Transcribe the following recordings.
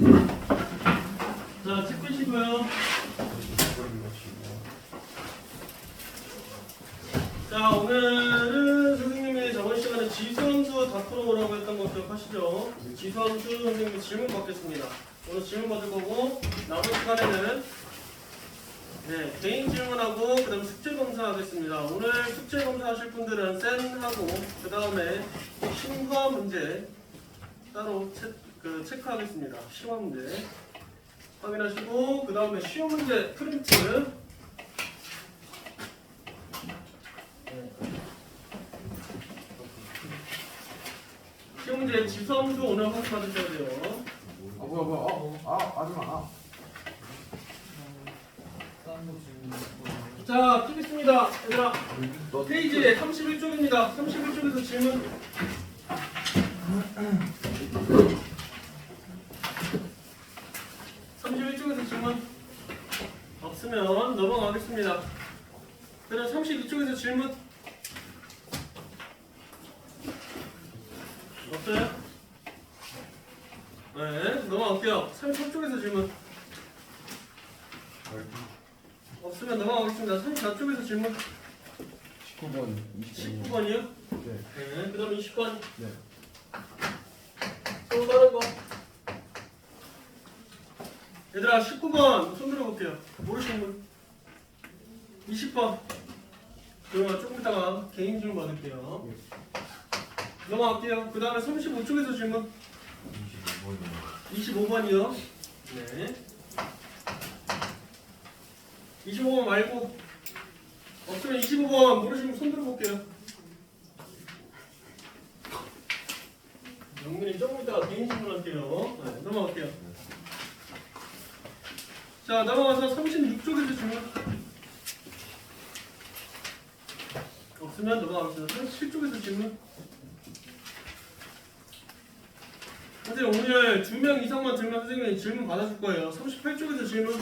자, 책 끄시고요. 자, 오늘은 선생님이 저번 시간에 지수함수 다 풀어오라고 했던 거 기억하시죠? 지수함수 선생님이 질문 받겠습니다. 오늘 질문 받을 거고, 남은 시간에는 네, 개인 질문하고 그 다음 숙제 검사 하겠습니다. 오늘 숙제 검사 하실 분들은 센하고 그 다음에 심화 문제 따로 체, 그 체크하겠습니다. 심화 문제 확인하시고 그 다음에 시험 문제 프린트 네. 시험 문제 지수함수 오늘 확인 받으셔야 돼요. 아 뭐야 뭐야 아, 아 하지마 아. 자, 찍겠습니다. 얘들아. 너 페이지 31쪽입니다. 31쪽에서 질문. (31쪽에서) 질문 없으면 넘어가겠습니다. 그럼 (32쪽에서) 질문 없어요? 네, 넘어갈게요. (33쪽에서) 질문 없으면 넘어가겠습니다. (34쪽에서) 질문 19번 29번 19번이요? 네. 네, 그 다음에 20번. 네. 또 다른 거. 얘들아, 19번 손 들어볼게요. 모르시는 분? 20번. 그러면 조금 있다가 개인 질문 받을게요. 넘어갈게요. 그 다음에 35쪽에서 질문. 25번이요. 네. 25번 말고 없으면 25번 모르시면 손 들어볼게요. 영민이 조금 이따가 개인 질문 할게요. 네, 넘어갈게요. 자 넘어가서 36쪽에서 질문. 없으면 넘어가겠습니다. 37쪽에서 질문. 선생님 오늘 두 명 이상만 들면 선생님이 질문 받아줄 거예요. 38쪽에서 질문.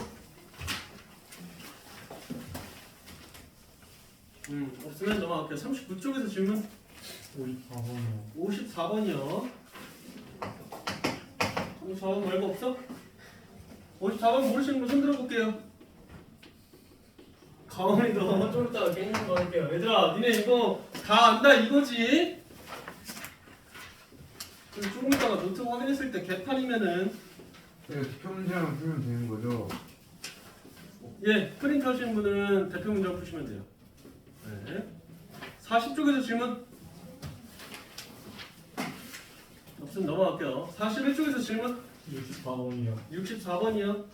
음, 없으면 넘어갈게요. 39쪽에서 질문. 54번이요. 54번이요. 54번 말고 없어? 54번 모르시는 분 손 들어 볼게요. 가만히도 좀 이따가 개인 좀 할게요. 얘들아, 니네 이거 다 안다 이거지? 조금 이따가 노트 확인했을 때 개판이면은 이거 대표 문제만 풀면 되는 거죠? 예, 프린트 하시는 분은 대표 문제 푸시면 돼요. 네. 40쪽에서 질문. 없으면 넘어갈게요. 41쪽에서 질문. 64번이요. 64번이요.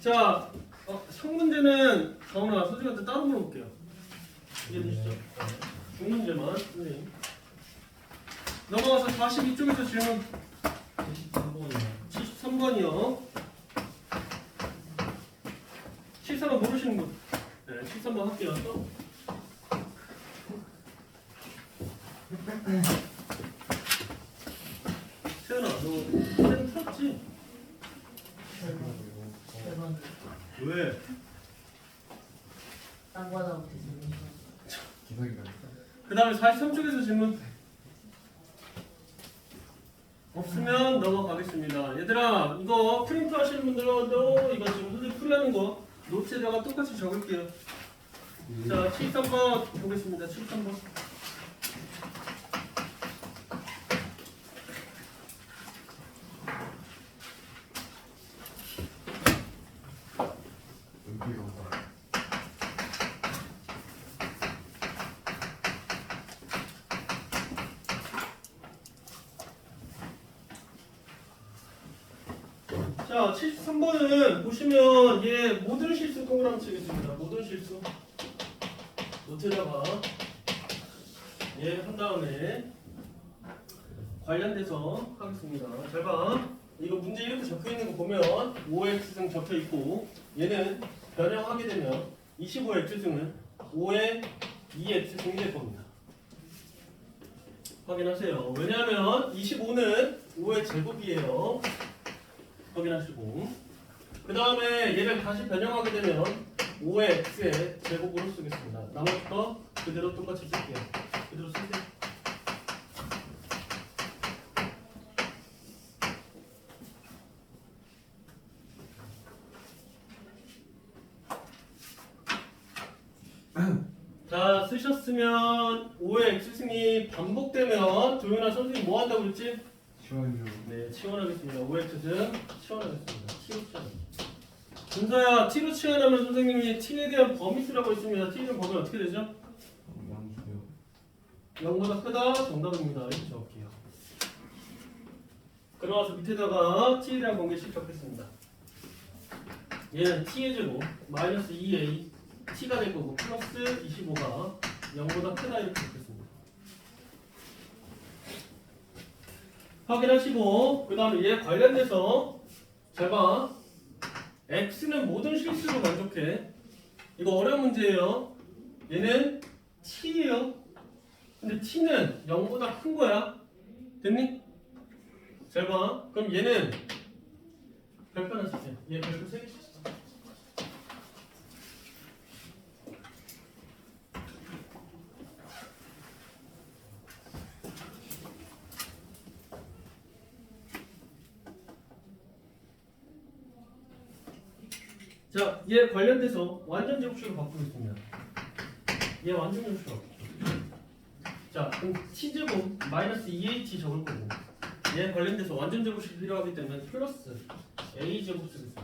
자, 어, 성문제는 다음나 선생님한테 따로 물어볼게요. 이해되시죠? 중문제만 선생님. 넘어가서 42쪽에서 질문. 73번이요. 73번이요. 73번 모르시는 분. 네, 73번 할게요. 또. 세연아, 너쌤 풀었지? 왜? 땅바닥 뒤집는 기석이가 그 다음에 43쪽에서 질문. 없으면 넘어가겠습니다. 얘들아, 이거 프린트 하시는 분들도 이거 지금 선생님 풀이하는 거 노트에다가 똑같이 적을게요. 자, 73번 보겠습니다. 73번. 연기가 없다. 자, 73번은 보시면 얘 모든 실수 동그라미 치겠습니다. 모든 실수. 노트에다가 얘한 다음에 관련돼서 하겠습니다. 잘 봐. 이거 문제 이렇게 적혀 있는 거 보면 5x승 적혀 있고 얘는 변형하게 되면 25x승은 5의 2x승이 될 겁니다. 확인하세요. 왜냐하면 25는 5의 제곱이에요. 확인하시고 그 다음에 얘를 다시 변형하게 되면 5의 x의 제곱으로 쓰겠습니다. 나머지 거 그대로 똑같이 쓸게요. 그대로 쓰세요. 자 쓰셨으면 5의 x승이 반복되면 조연아 선생님 뭐 한다고 그랬지? 시원요. 네 치환하겠습니다. 5의 x승 치환하겠습니다. T로 치환 준서야 t로 치환하면 선생님이 t에 대한 범위 쓰라고 했습니다. 대한 범위 어떻게 되죠? 양수요. 0보다 크다? 정답입니다. 이렇게 적을게요. 그러면서 밑에다가 t에 대한 관계식 적겠습니다. 얘는 t의 제곱 마이너스 2a t가 될 거고 플러스 25가 0보다 크다 이렇게 적겠습니다 확인하시고 그 다음에 얘 관련돼서 잘봐 x는 모든 실수로 만족해 이거 어려운 문제예요 얘는 t예요 근데 t는 0보다 큰 거야. 됐니? 잘 봐. 그럼 얘는 별표 하나 쓸게. 얘 별표 3개 자, 얘 관련돼서 완전 제곱식으로 바꾸고 있습니다. 얘 완전 바꾸고 자, 그럼 t제곱 마이너스 2h 적을 거고 얘 관련돼서 완전 제곱식이 필요하기 때문에 플러스 a제곱 쓰겠습니다.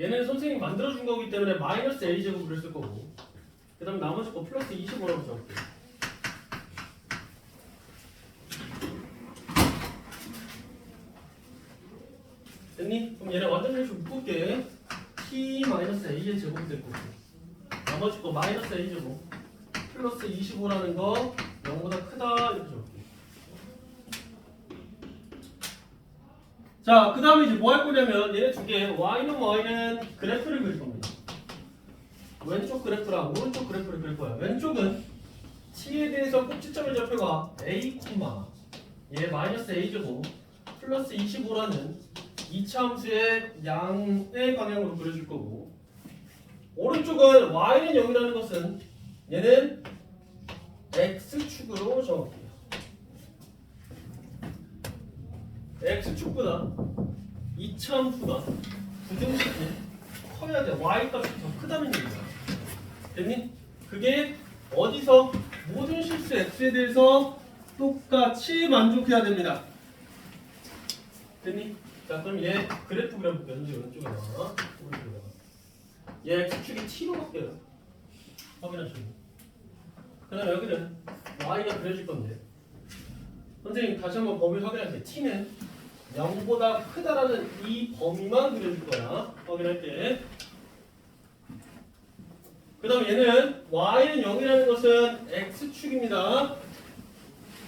얘는 선생님이 만들어준 거기 때문에 마이너스 a제곱을 쓸 거고 그 다음 나머지 거 플러스 25라고 적을게요. 됐니? 그럼 얘는 완전 제곱식 묶을게 t 마이너스 a의 제곱이 될 거고 나머지 거 마이너스 a제곱 플러스 25라는 거 0보다 크다 이렇게 적을게요. 자, 그 다음에 이제 뭐 할 거냐면 얘네 두 개, y는 y는 그래프를 그릴 겁니다. 왼쪽 그래프랑 오른쪽 그래프를 그릴 거야. 왼쪽은 t에 대해서 꼭지점의 좌표가 a, 얘 마이너스 a 제곱 플러스 25라는 이차 함수의 양의 방향으로 그려줄 거고 오른쪽은 y는 0이라는 것은 얘는 x축으로 적을게요. x축보다 이차함수가 부등식이 커야 돼. y값이 더 크다는 얘기야. 됐니? 그게 어디서 모든 실수 x에 대해서 똑같이 만족해야 됩니다. 됐니? 자 그럼 얘 그래프 그려볼게요. 현재 왼쪽에다가 오른쪽에다가 얘 x축이 t로 바뀌어요. 확인하시고. 그 다음에 여기는 y가 그려질 건데. 선생님 다시 한번 범위 확인할게 t는 0보다 크다라는 이 범위만 그려줄 거야. 확인할게. 그 다음 얘는 y는 0이라는 것은 x축입니다.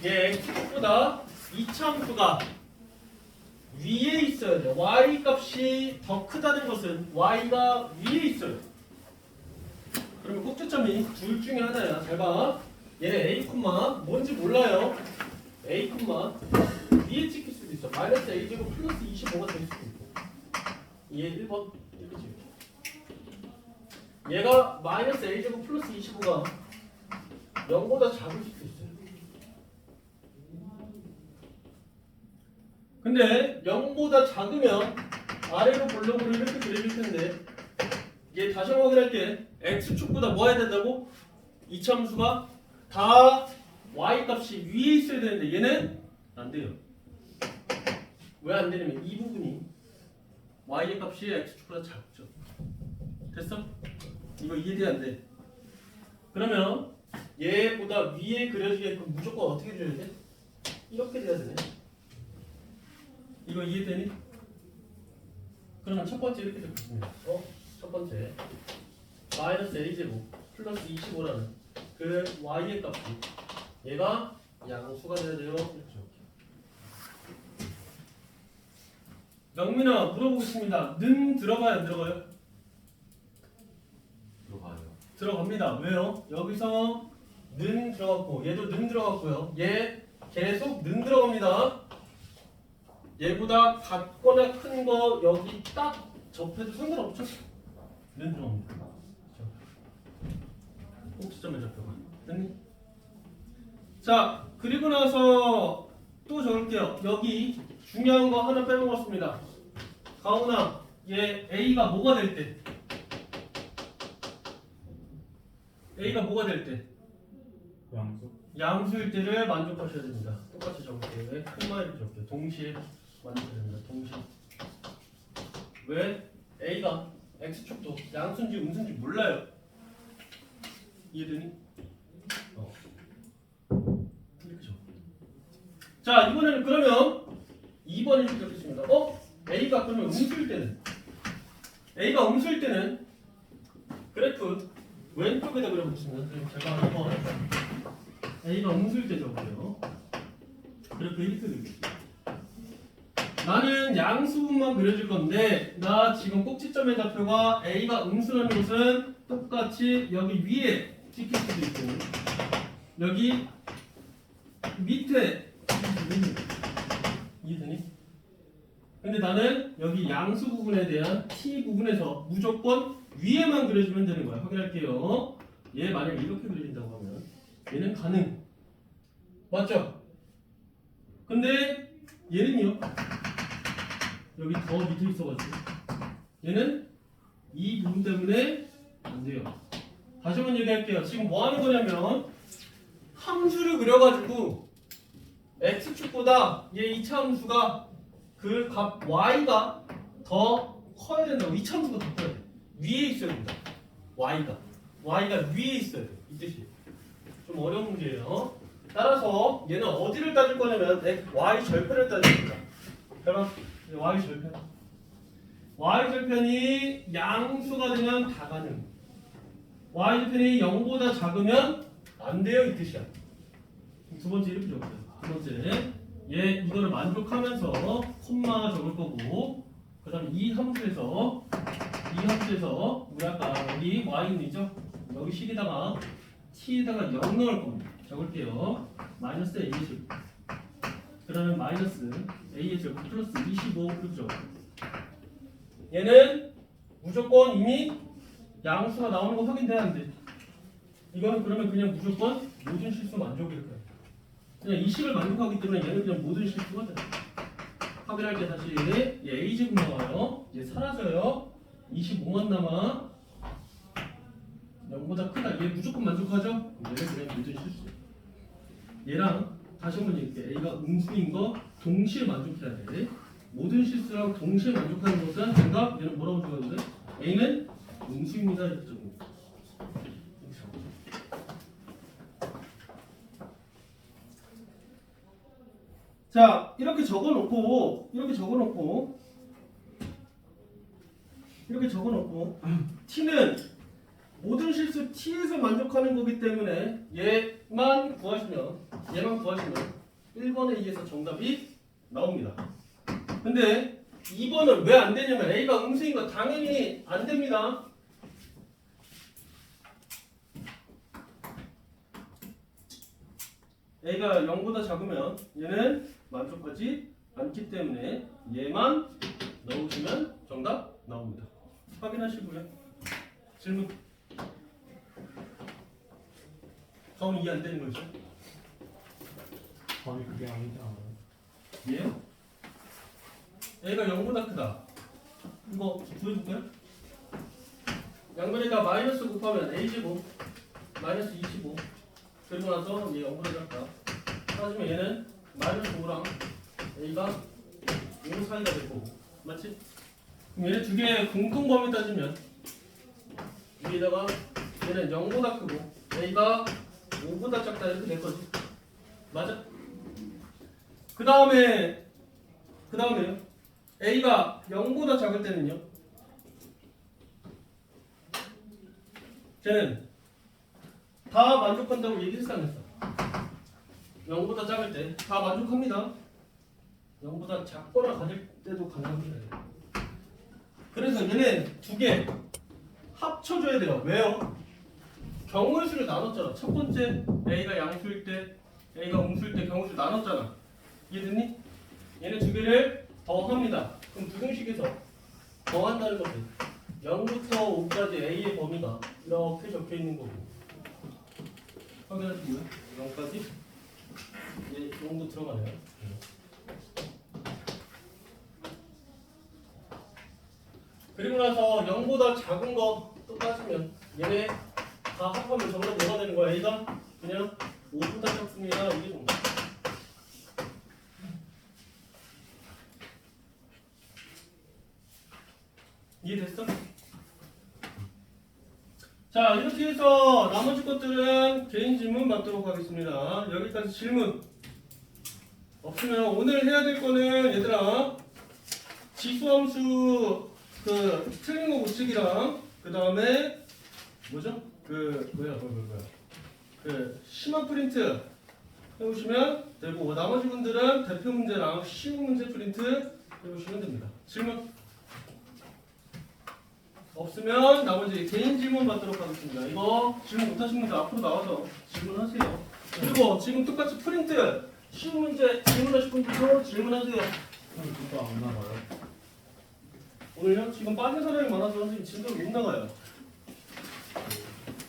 얘 x축보다 이차함수가 위에 있어야 돼 y 값이 더 크다는 것은 y가 위에 있어요 그러면 꼭지점이 둘 중에 하나야. 잘 봐. 얘는 A, 뭔지 몰라요. A, 위에 찍힐 수도 있어. 마이너스 A 제곱 플러스 25가 될 수도 있고. 얘 1번 이렇게 찍을게. 얘가 마이너스 A 제곱 플러스 25가 0보다 작을 수도 있어요. 근데 0보다 작으면 아래로 볼록으로 이렇게 그려질 텐데 얘 다시 한번 확인할게. x축보다 뭐 해야 된다고? 이참수가 다 y 값이 위에 있어야 되는데 얘는 안 돼요. 왜 안 되냐면 이 부분이 y 값이 x축보다 작죠. 됐어? 이거 이해돼 안 돼? 그러면 얘보다 위에 그려지게끔 무조건 어떻게 그려야 돼? 이렇게 돼야 되네. 이거 이해되니? 그러면 첫 번째 이렇게 되겠습니다. 어? 첫 번째 마이너스 a제곱 플러스 25라는 그 y의 값이 얘가 양수가 돼야 돼요. 적을게요. 영민아 물어보겠습니다. 는 들어가요 안 들어가요? 들어가요. 들어갑니다. 왜요? 여기서 는 들어갔고 얘도 는 들어갔고요. 얘 계속 는 들어갑니다. 얘보다 같거나 큰 거 여기 딱 접해도 상관없죠? 는 들어갑니다. 그렇죠? 꼭지점에 잡혀가. 됐니? 자 그리고 나서 또 적을게요. 여기 중요한 거 하나 빼먹었습니다. 가훈아 얘 A가 뭐가 될 때? A가 뭐가 될 때? 양수. 양수일 때를 만족하셔야 됩니다. 똑같이 적을게요. 콤마를 적게요. 동시에 만족해야 됩니다. 동시에. 왜? A가 X축도 양수인지 음수인지 몰라요. 이해되니? 어. 적어. 자, 이번에는 그러면 2번을 시작했습니다. 어? A가 그러면 음수일 때는? A가 음수일 때는 그래프 왼쪽에다 그려보겠습니다. 제가 한번 A가 음수일 때 적을게요. 그래프 이렇게 그릴게요. 나는 양수분만 그려줄 건데 나 지금 꼭지점의 좌표가 A가 음수라는 것은 똑같이 여기 위에 찍힐 수도 있고 여기 밑에. 이해되니? 근데 나는 여기 양수 부분에 대한 T 부분에서 무조건 위에만 그려주면 되는 거야. 확인할게요. 얘 만약에 이렇게 그려진다고 하면 얘는 가능. 맞죠? 근데 얘는요. 여기 더 밑에 있어가지고 얘는 이 부분 때문에 안 돼요. 다시 한번 얘기할게요. 지금 뭐 하는 거냐면 함수를 그려가지고 x축보다 얘 이차 함수가 그 값 y가 더 커야 된다고 이차 함수가 더 커야 돼. 위에 있어야 된다. y가 y가 위에 있어야 돼. 이 뜻이에요. 좀 어려운 문제예요. 따라서 얘는 어디를 따질 거냐면 y 절편을 따질 겁니다. 그러면 y 절편. y 절편이 양수가 되면 다 가능. y 절편이 0보다 작으면 안 돼요 이 뜻이야. 두 번째 이렇게 적고요두 번째 얘 이거를 만족하면서 콤마 적을 거고 그 다음에 이 함수에서 이 함수에서 우리 아까 여기 y는 있죠? 여기 10에다가 t에다가 0 넣을 겁니다. 적을게요. 마이너스 20. 그러면 마이너스 a의 제곱 플러스 25 그렇죠? 얘는 무조건 이미 양수가 나오는 거 확인돼야는데 이거는 그러면 그냥 무조건 모든 실수 만족일 거야. 그냥 20을 만족하기 때문에 얘는 그냥 모든 실수가 돼. 확인할 때 다시 얘 a 제곱 나와요. 이제 사라져요. 25만 남아. 0보다 크다. 얘 무조건 만족하죠? 얘는 그냥 모든 실수. 얘랑 다시 한번 얘기할게. A가 음수인 거 동시에 만족해야 돼. 모든 실수랑 동시에 만족하는 것은 정답. 얘는 뭐라고 적었는데? A는 음수입니다. 이렇게. 자, 이렇게 적어놓고 이렇게 적어놓고 이렇게 적어놓고 t는 모든 실수 t에서 만족하는 거기 때문에 얘만 구하시면 얘만 구하시면 1번에 의해서 정답이 나옵니다. 근데 2번은 왜 안 되냐면 A가 음수인 거 당연히 안 됩니다. A가 0보다 작으면 얘는 만족하지 않기 때문에 얘만 넣으시면 정답 나옵니다. 확인하시고요. 질문. 가온 이해 안 되는 거죠? 답이 그게 않아요? 예? 얘가 0보다 크다. 이거 구해볼까요? 양변에다 마이너스 곱하면 a제곱 마이너스 25 그리고 나서 얘 0보다 작다. 따지면 얘는 마이너스 5랑 a가 5 사이가 될 거고 맞지? 그럼 얘네 두 개의 공통 범위 따지면 위에다가 얘는 0보다 크고 a가 5보다 작다 이렇게 될 거지. 맞아? 그 다음에 그 다음에요. A가 0보다 작을 때는요. 쟤는 다 만족한다고 얘기했어 안 했어? 0보다 작을 때 다 만족합니다. 0보다 작거나 가질 때도 가능합니다. 그래서 얘네 두 개 합쳐줘야 돼요. 왜요? 경우의 나눴잖아. 첫 번째 A가 양수일 때 A가 음수일 때 경우수 나눴잖아. 이해됐니? 얘네 두 개를 더합니다. 그럼 부등식에서 더한다는 것은 0부터 5까지 A의 범위가 이렇게 적혀 있는 거고 확인하시고요. 0까지 얘 0도 들어가네요. 그리고 나서 0보다 작은 거 또 따지면 얘네 다다 합하면 다 뭐가 되는 거야? A가 그냥 5분 딱 적습니다. 이게 정답. 이해됐어? 자 이렇게 해서 나머지 것들은 개인 질문 받도록 하겠습니다. 여기까지 질문 없으면 오늘 해야 될 거는 얘들아 지수함수 그 틀린 거 고치기랑 그 다음에 뭐죠? 그 뭐야 뭐야 뭐야 그 심화 프린트 해보시면 되고 나머지 분들은 대표 문제랑 쉬운 문제 프린트 해보시면 됩니다. 질문 없으면 나머지 개인 질문 받도록 하겠습니다. 이거 질문 못하신 분들 앞으로 나와서 질문하세요. 그리고 지금 똑같이 프린트 쉬운 문제 질문하실 분들도 질문하세요. 안 나가요? 오늘요? 지금 빠진 사람이 많아서 선생님 진도를 못 나가요.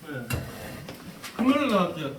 네. 금요일 나갈게요.